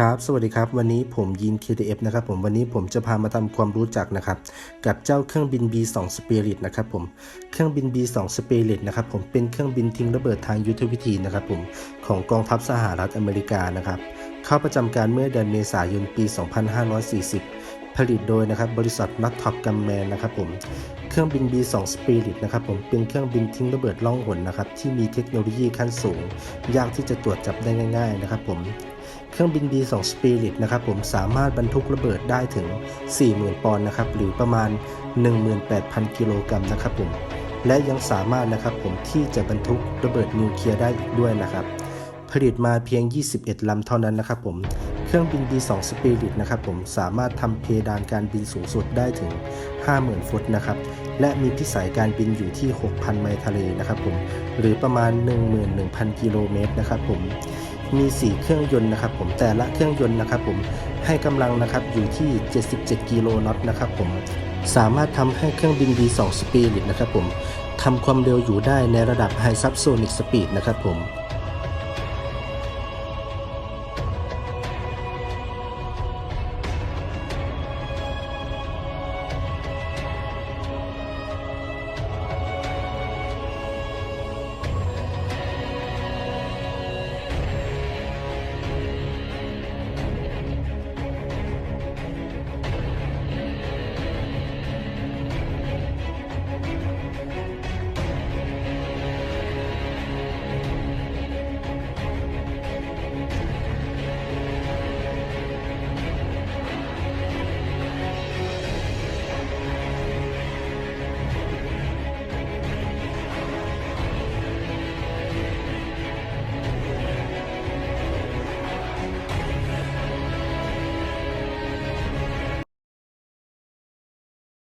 ครับสวัสดีครับ วันนี้ผมยิน KTF นะครับผมวันนี้ผมจะพามาทำความรู้จักนะครับกับเจ้าเครื่องบิน B2 Spirit นะครับผมเครื่องบิน B2 Spirit นะครับผมเป็นเครื่องบินทิ้งระเบิดทางยุทธวิธีนะครับผมของกองทัพสหรัฐอเมริกานะครับเข้าประจำการเมื่อเดือนเมษายนปี 2540 ผลิตโดยนะครับบริษัทนักท็อปกัมแมนนะครับผม เครื่องบิน B2 Spirit นะครับผมเป็นเครื่องบินทิ้งระเบิดล่องหนนะครับที่มีเทคโนโลยีขั้นสูง ยากที่จะตรวจจับได้ง่าย ๆ นะครับผมเครื่องบิน B2 Spirit นะครับผมสามารถบรรทุกระเบิดได้ถึง 40,000 ปอนด์นะครับหรือประมาณ 18,000 กิโลกรัมนะครับผมและยังสามารถนะครับผมที่จะบรรทุกระเบิดนิวเคลียร์ได้อีกด้วยนะครับผลิตมาเพียง 21 ลำเท่านั้นนะครับผมเครื่องบิน B2 Spirit นะครับผมสามารถทำเพดานการบินสูงสุดได้ถึง 50,000 ฟุตนะครับ และมีพิสัยการบินอยู่ที่ 6,000 ไมล์ทะเลนะครับผมหรือประมาณ 11,000 กิโลเมตรนะครับผมมี 4 เครื่องยนต์นะครับผมแต่ละเครื่องยนต์นะครับผมให้กำลังนะครับอยู่ที่ 77 กิโลน็อตนะครับผมสามารถทำให้เครื่องบิน B2 Spirit นะครับผมทำความเร็วอยู่ได้ในระดับ High Subsonic Speed นะครับผม